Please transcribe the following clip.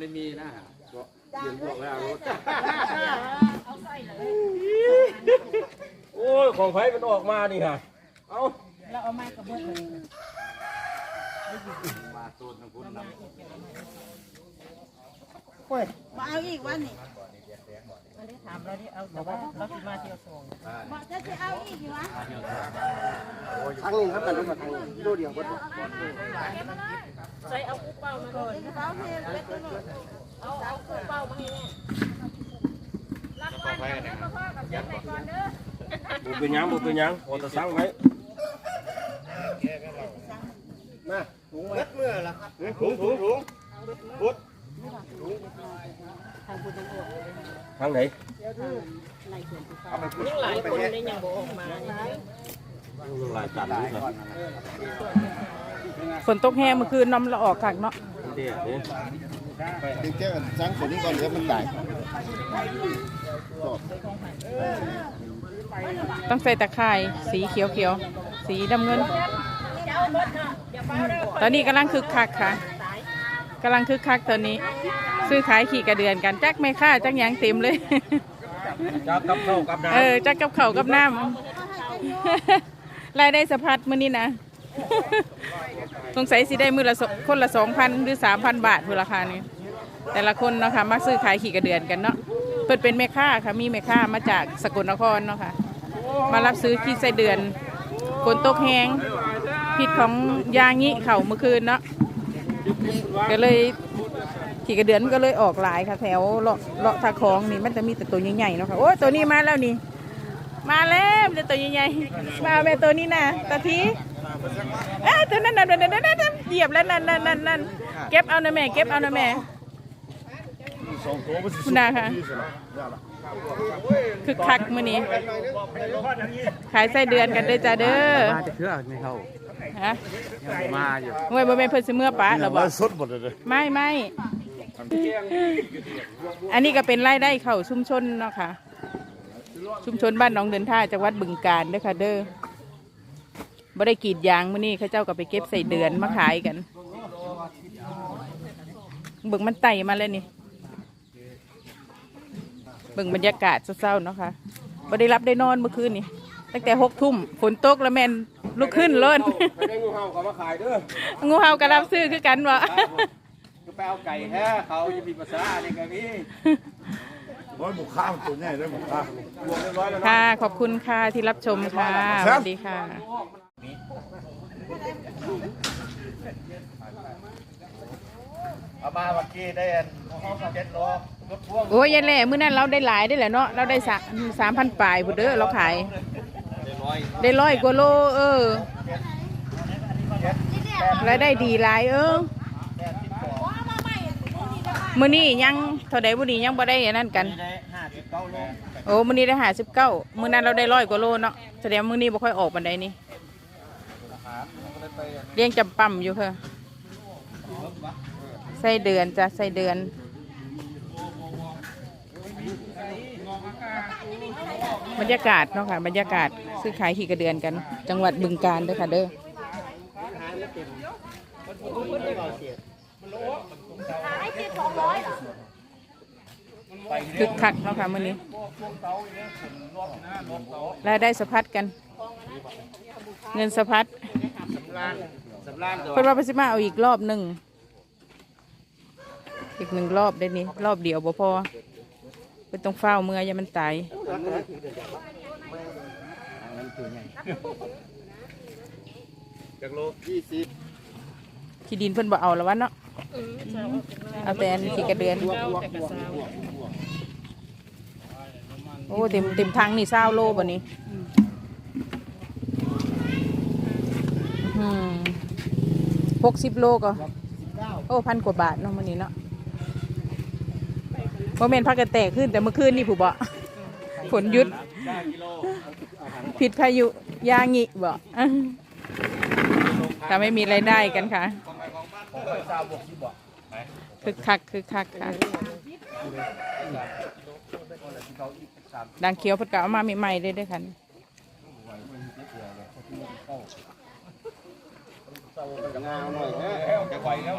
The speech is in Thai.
ได้มีนะเดี๋ยวบอกแล้วรถโอ้ยของไผมันออกมานี่ฮะเอาแล้วเอาไม้กระเบื้องเลยมาโซนทา งคุณนมาเอาอีกวันนี้ไม่ได้ถามเราที่เอาแต่ว่าเราสิมาเที่ยวส่งบอกจะจะเอาอีกอยู่วะทางนี้ครับกันมาทางนี้โลเดียวเบิดใส่เอากุ้เป้ามาก่อนกระเป๋าเพลงเล็กตัวหนึ่งเอาเอากุ้เป้ามาให้แม่บ่เป็นหยังบ่เป็นหยังพอจะสั่งไว้เบิดมือละถุงถุงถุงพุด ทางไหนยังหลายคนได้ยังบ่ออกมาหลายตันนี่นะฝนตกแห้งเมื่อคืนน้ำละออกคักเนาะเด็ดนี่ดึงแก้วสังคนก่อนเดี๋ยวมันตายต้องใส่ตะไคร่สีเขียวเขียวสีดำเงิน ตอนนี้กำลังคึกคักค่ะ กำลังคึกคักตอนนี้ ซื้อขายขี่กระเดือนกันจักไม่ค่าจักหยังเต็มเลย จับกับเข้ากับน้เออจักกับเขาวกับน้ำ รายได้สะพัดมื้อนี้นะ สงสัยสิได้มือละสคนละสองพันหรือสามพันบาทพูราคานี้แต่ละคนเนาะค่ะมักซื้อขายขี่กระเดือนกันเนาะเปิดเป็นแม่ค้าค่ะมีแม่ค้ามาจากสกลนครเนาะค่ะ มารับซื้อขี้ไส้เดือนฝนตกแห้งผิดของยางงี้เข่าเมื่อคืนเนาะ ก็เลยขี่กระเดือนก็เลยออกหลายค่ะ แถวเลาะเลาะทาคองนี่มันจะมีแต่ตัวใหญ่ๆเนาะค่ะโอ้ตัวนี้มาแล้วนี่ มาแล้วเดี๋ยวตัวใหญ่ๆมาแม่ตัวนี้นะตาทีเอ้ยตัวนั้นนั่นนั่นนั่นนั่นเหยียบแล้วนั่นนั่นนั่นนั่นเก็บเอานะแม่เก็บเอานะแม่ คุณนาค่ะคึกคักมื้อนี้ ขายไส้เดือนกันเด้อจ้าเด้อมาจะเครื่องไม่เข้าฮะมาอยู่เว้ยบ่แม่นเพิ่นสิเมื่อปะเหรอบ่สดหมดเลยไม่ไม่อันนี้ก็เป็นรายได้เข้าชุมชนเนาะค่ะ ชุมชนบ้านหนองเดินท่าจังหวัดบึงกาฬเด้อค่ะเด้อบ่ได้กรีดยางมื้อนี้เขาเจ้าก็ไปเก็บใส่เดือนมาขายกันเบิ่งมันไต่มาแล้วนี่ เบิ่งบรรยากาศเศร้าๆเนาะค่ะบ่ได้รับได้นอนเมื่อคืนนี่ตั้งแต่หกทุ่มฝนตกแล้วแม่นลุกขึ้นล้นำได้งูเห่าเขามาขายเด้องูเห่ากระรับซื้อคือกันวะก็ไปเอาไก่แท้เขาจะมีภาษาเนี่ยก็มีร้อยบุกข้าวตัวใหญ่ได้บุกข้าวบวกเรียบร้อยแล้วค่ะขอบคุณค่ะที่รับชมค่ะสวัสดีค่ะเอามาเมื่อกี้ได้เจ็ดโลรถพ่วง โอ้ยยันแหล่มื้อนั้นเราได้หลายได้แหละเนาะเราได้สามสามพันปลายบุเด้อเราขาย ได้ร้อยกว่าโลเออรายได้ดีหลายเออมื้อนี้ยังเท่าใดบุนี้ยังบ่ได้อันนั้นกันได้เก้าโอ้มื้อนี้ได้ห้าสิบเก้ามื้อนั้นเราได้ร้อยกว่าโลเนาะแสดงมื้อนี้บ่ค่อยออกปานใดนี่เลี้ยงจำปั๊มอยู่ค่ะไส้เดือนจ้ะไส้เดือน บรรยากาศเนาะค่ะ บรรยากาศซื้อขายขี่กระเดือนกัน จังหวัดบึงกาฬเด้อค่ะเด้อคึกคักเนาะค่ะมื้อนี้รายได้สะพัดกัน เงินสะพัดสำรานตัวเพิ่นว่าเพนสิมาเอาอีกรอบหนึ่งอีกหนึ่งรอบได้นี่รอบเดียวบ่พอ เป็นต้องเฝ้าเมื่ออย่ามันตายจากโลยี่สิบขี้ดินเพิ่นบ่เอาแล้ววะเนาะเอาแต่อันขี้กระเดือน โอ้เต็มเต็มทางนี่เศร้าโลบ่นี้หกสิบโลก็โอ้พันกว่าบาทเนาะมื้อนี้เนาะ โมเมนพักกันแตกขึ้นแต่เมื่อคืนนี่ผู้บ่ฝนหยุดผิดพายุยางิบ่ถ้าไม่มีรายได้กันค่ะคึกคักคึกคักค่ะดังเขียวเพิ่นก็เอามาใหม่ๆเลยเด้วยค่ะงาหน่อยจะไหวแล้ว